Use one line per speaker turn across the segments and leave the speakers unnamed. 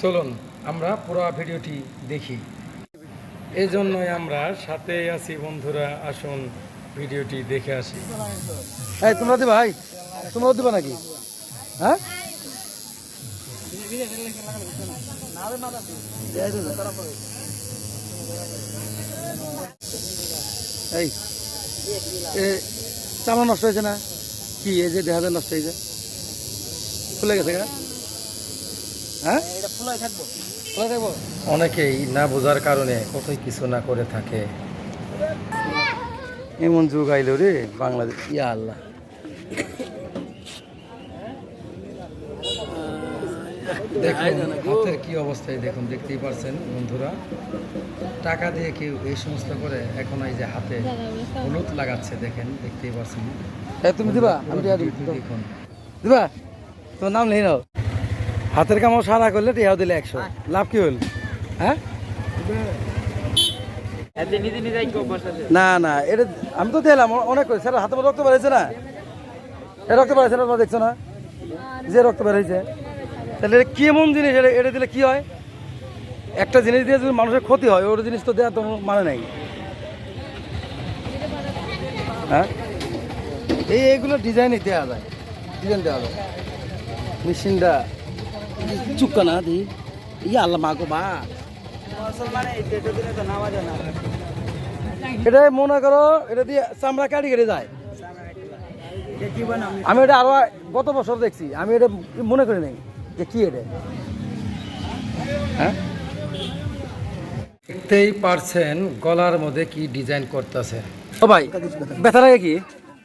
চলুন, আমরা পুরো ভিডিওটি দেখি। এই জন্যই আমরা সাথে আছি, বন্ধুরা, আসুন ভিডিওটি দেখে আসি।
এই, তোমরা দিবা ভাই তোমরাও দিবা নাকি? হ্যাঁ? এই চামড়া নষ্ট হয়েছে না? কি, এই যে যায় নষ্ট হয়েছে? ফুলে গেছে গা? হ্যাঁ?
অনেকেই না বোঝার কারণে কতই কিছু না করে থাকে।
এমন যুগ আইলো রে বাংলাদেশ। ইয়া আল্লাহ।
দেখুন হাতের কি অবস্থায় দেখুন দেখতেই পারছেন বন্ধুরা। টাকা দিয়ে কেউ এই সমস্ত করে এখন এই যে হাতে হলুদ লাগাচ্ছে দেখেন দেখতেই পারছেন।
এই তুমি দিবা আমি
দেখুন।
দিবা? তোমার নাম নেই নাও। হাতের কামও সারা করলে টিয়াও দিলে একশো। লাভ কি হল হ্যাঁ? না না এটা আমি তো দিলাম অনেক স্যার হাতে রক্ত বেড়েছে না? এ রক্ত বেড়েছে না তোমরা দেখছ না? যে রক্ত বেড়েছে তাহলে এটা কি এমন জিনিস? এটা এটা দিলে কি হয়? একটা জিনিস দিয়ে যদি মানুষের ক্ষতি হয় ওর জিনিস তো দেওয়া তো মানে নাই। হ্যাঁ? এই এইগুলো ডিজাইনই দেওয়া যায়। ডিজাইন দেওয়া যায়। মেশিনটা চুক্কা না দি আল্লাহ মাগো মা। এটা মনে করো এটা দিয়ে চামড়া কাটি কেটে যায়। আমি এটা আরও গত বছর দেখছি আমি এটা মনে করি নাই যে কি এটা। হ্যাঁ?
দেখতেই পারছেন গলার মধ্যে কি ডিজাইন করতেছে।
ও ভাই ব্যথা লাগে কি?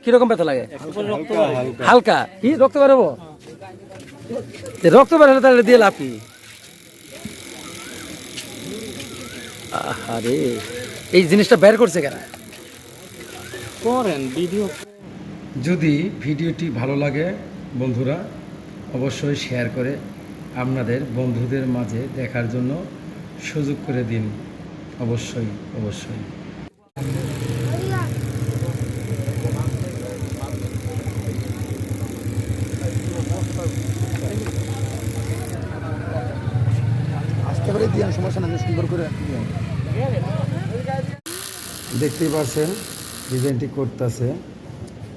কীরকম ব্যথা লাগে? হালকা? কি রক্ত বেরোবো? রক্ত বেরোলে তাহলে দিয়ে লাভ কি আরে এই জিনিসটা বের করছে কেন?
করেন ভিডিও যদি ভিডিওটি ভালো লাগে বন্ধুরা অবশ্যই শেয়ার করে আপনাদের বন্ধুদের মাঝে দেখার জন্য সুযোগ করে দিন। অবশ্যই অবশ্যই
আসতে পারে দিয়ে সমস্যা না সুন্দর করে
দেখতেই পাচ্ছেন ডিজাইনটি করতেছে।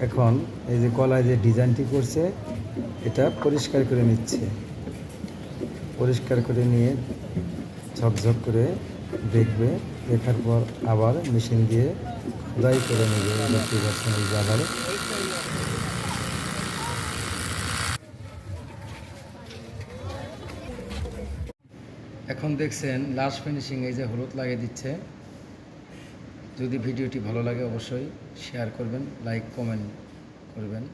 এখন এই যে কলায় যে ডিজাইনটি করছে, এটা পরিষ্কার করে নিচ্ছে। পরিষ্কার করে নিয়ে ঝকঝক করে দেখবে, দেখার পর আবার মেশিন দিয়ে খোদাই করে নেবে। দেখতেই পাচ্ছেন এই যে আবার এখন দেখছেন লাস্ট ফিনিশিং এই যে হলুদ লাগিয়ে দিচ্ছে। যদি ভিডিওটি ভালো লাগে অবশ্যই শেয়ার করবেন লাইক কমেন্ট করবেন।